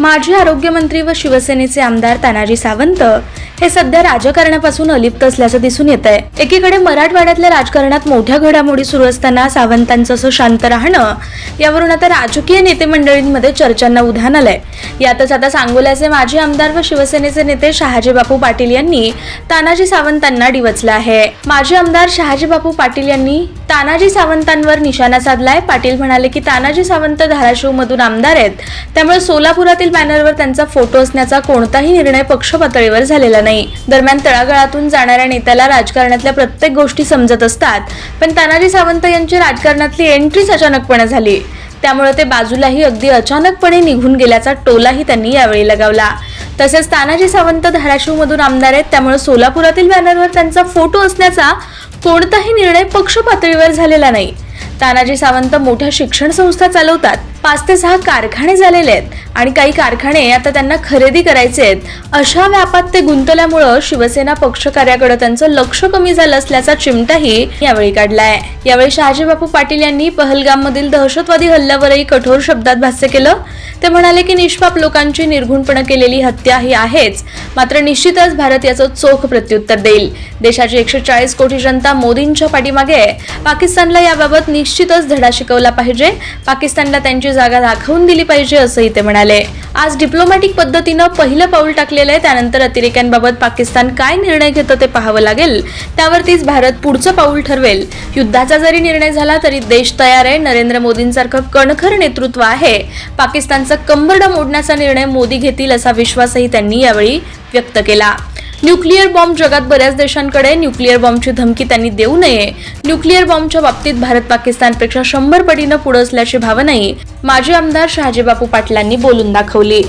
माजी आरोग्यमंत्री व शिवसेनेचे आमदार तानाजी सावंत हे सध्या राजकारणापासून अलिप्त असल्याचं दिसून येत आहे एकीकडे मराठवाड्यातल्या राजकारणात मोठ्या घडामोडी सुरू असताना सावंतांचं असं शांत राहणं यावरून आता राजकीय नेते मंडळींमध्ये चर्चांना उधाण आलंय. यातच आता सांगोल्याचे माजी आमदार व शिवसेनेचे नेते शहाजी बापू पाटील यांनी तानाजी सावंतांना डिवचलं आहे. माजी आमदार शहाजी बापू पाटील यांनी तानाजी सावंतांवर निशाणा साधलाय. पाटील म्हणाले की तानाजी सावंत धाराशिव मधून आमदार आहेत. त्यामुळे सोलापुरातील बॅनरवर त्यांचा फोटो असण्याचा कोणताही निर्णय पक्ष पातळीवर झालेला नाही. दरम्यान तळागाळातून जाणाऱ्या नेत्याला राजकारणातल्या प्रत्येक गोष्टी समजत असतात पण तानाजी सावंत यांची राजकारणातली एंट्रीच अचानकपणे झाली. त्यामुळे ते बाजूलाही अगदी अचानकपणे निघून गेल्याचा टोलाही त्यांनी यावेळी लगावला. तसेच तानाजी सावंत धाराशिवमधून आमदार आहेत त्यामुळे सोलापुरातील बॅनरवर त्यांचा फोटो असण्याचा कोणताही निर्णय पक्ष पातळीवर झालेला नाही. तानाजी सावंत मोठ्या शिक्षण संस्था चालवतात पाच ते सहा कारखाने झालेले आहेत आणि काही कारखाने आता त्यांना खरेदी करायचे आहेत. अशा व्यापात ते गुंतल्यामुळं शिवसेना पक्ष कार्याकडे त्यांचं लक्ष कमी झालं असल्याचा चिमटाही यावेळी काढलाय. यावेळी शहाजी बापू पाटील यांनी पहलगाम मधील दहशतवादी हल्ल्यावरही कठोर शब्दात भाष्य केलं. ते म्हणाले की निष्पाप लोकांची निर्घुणपणे केलेली हत्या ही आहेच मात्र निश्चितच भारत याचं चोख प्रत्युत्तर देईल. देशाची एकशे चाळीस कोटी जनता मोदींच्या पाठीमागे पाकिस्तानला याबाबत निश्चितच धडा शिकवला पाहिजे. पाकिस्तानला त्यांची जागा दाखवून दिली पाहिजे असंही ते म्हणाले. आज डिप्लोमॅटिक पद्धतीनं पहिलं पाऊल टाकलेलं आहे. त्यानंतर अतिरेक्यांबाबत पाकिस्तान काय निर्णय घेतं ते पाहावं लागेल. त्यावरतीच भारत पुढचं पाऊल ठरवेल. युद्धाचा जरी निर्णय झाला तरी देश तयार आहे. नरेंद्र मोदींसारखं कणखर नेतृत्व आहे. पाकिस्तानचं कंबरडं मोडण्याचा निर्णय मोदी घेतील असा विश्वासही त्यांनी यावेळी व्यक्त केला. न्यूक्लिअर बॉम्ब जगात बऱ्याच देशांकडे न्यूक्लिअर बॉम्बची धमकी त्यांनी देऊ नये. न्यूक्लिअर बॉम्बच्या बाबतीत भारत पाकिस्तानपेक्षा शंभर पटीनं पुढे असल्याची भावनाही माजी आमदार शहाजीबापू पाटलांनी बोलून दाखवली.